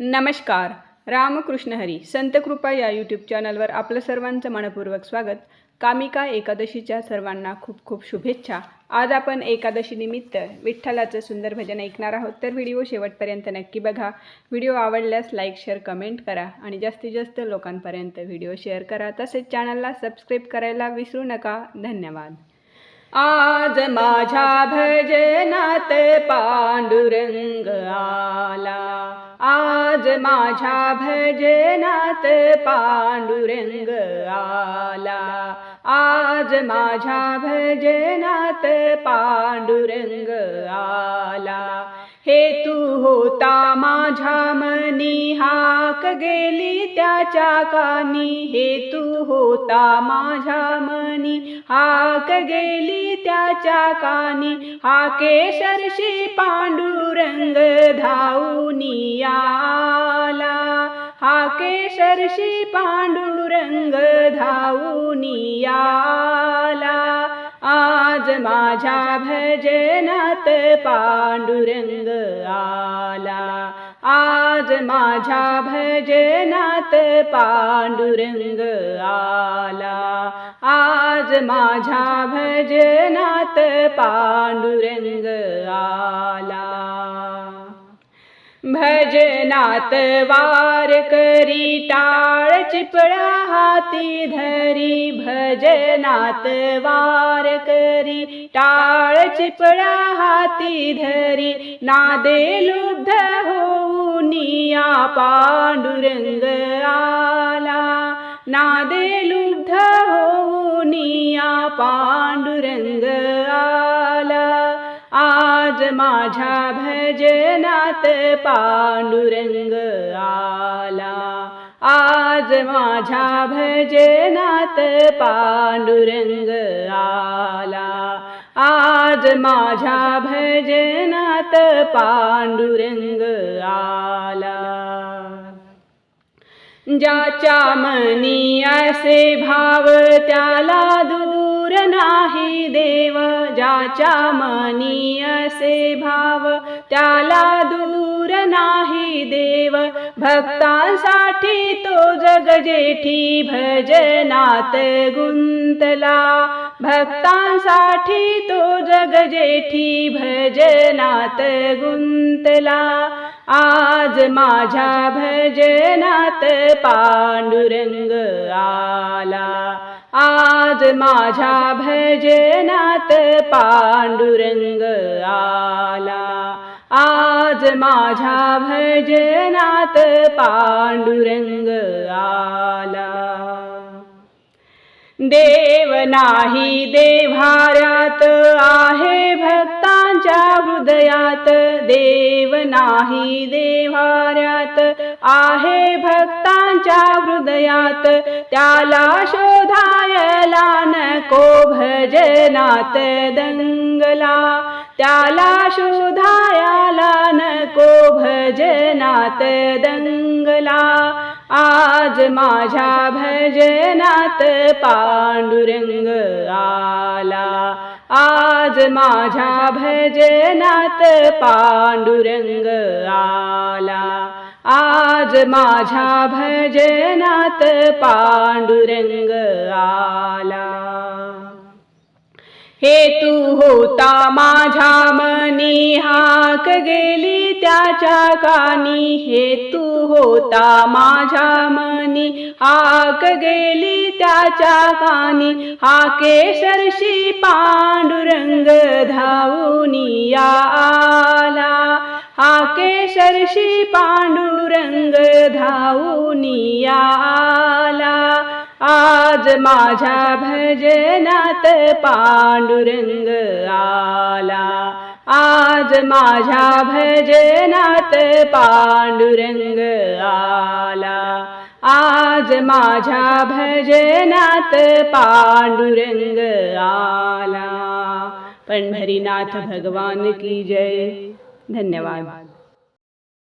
नमस्कार. रामकृष्ण हरी संत कृपा या यूट्यूब चॅनलवर आपलं सर्वांचं मनपूर्वक स्वागत. कामिका एकादशीच्या सर्वांना खूप खूप शुभेच्छा. आज आपण एकादशीनिमित्त विठ्ठलाचं सुंदर भजन ऐकणार आहोत. तर व्हिडिओ शेवटपर्यंत नक्की बघा. व्हिडिओ आवडल्यास लाईक शेअर कमेंट करा आणि जास्तीत जास्त लोकांपर्यंत व्हिडिओ शेअर करा. तसेच चॅनलला सबस्क्राईब करायला विसरू नका. धन्यवाद. आज माझ्या भजनात पांडुरंग आला. माझ्या भजनात पांडुरंग आला. आज माझ्या भजनात पांडुरंग आला. हे तू होता माझ्या मनी हाक गेली त्याच्या कानी. हे तू होता माझ्या मनी हाक गेली त्याच्या कानी. हा केशरशी पांडुरंग धावूनी आला हा केशरशी पांडुरंग धावूनी आला आज माझ्या भजनात पांडुरंग आला. आज माझ्या भजनात पांडुरंग आला. आज माझ्या भजनात पांडुरंग आला. भजनात वार करी टाळ चिपळा हाती धरी भजनात वार करी टाळ चिपळा हाती धरी नादे लुब्ध होऊनिया पांडुरंग आला. नादे लुब्ध होऊनिया पांडुरंग आला. आज माझ्या भजनात पांडुरंग आला. आज माझ्या भजनात पांडुरंग आला. आज माझ्या भजनात पांडुरंग आला. ज्याच्या मनी असे भाव त्याला दुदू ज्याच्या मनी असे भाव त्याला दूर नाही देव. भक्तांसाठी तो जगजेठी भजनात गुंतला. भक्तांसाठी तो जगजेठी भजनात गुंतला. आज माझ्या भजनात पांडुरंग आला. माझ्या भजनात पांडुरंग आला. आज माझ्या भजनात पांडुरंग आला. देव नाही देव्हाऱ्यात आहे भक्तांच्या हृदयात देव नाही देव्हाऱ्यात आहे भक्तांच्या हृदयात त्याला शोधायला नको भजनात दंगला. त्याला शोधायला नको भजनात दंगला. आज माझ्या भजनात पांडुरंग आला. आज माझ्या भजनात पांडुरंग आला. आज माझ्या भजनात पांडुरंग आला. हे तू होता माझ्या मनी हाक गेली त्याच्या कानी. हे तू होता माझ्या मनी हाक गेली त्याच्या कानी. हा केसरशी पांडुरंग धावूनी आला हा केसरशी पांडुरंग धावूनी आला आ आज माझ्या भजनात पांडुरंग आला. आज माझ्या भजनात पांडुरंग आला. आज माझ्या भजनात पांडुरंग आला. पंढरीनाथ भगवान की जय. धन्यवाद.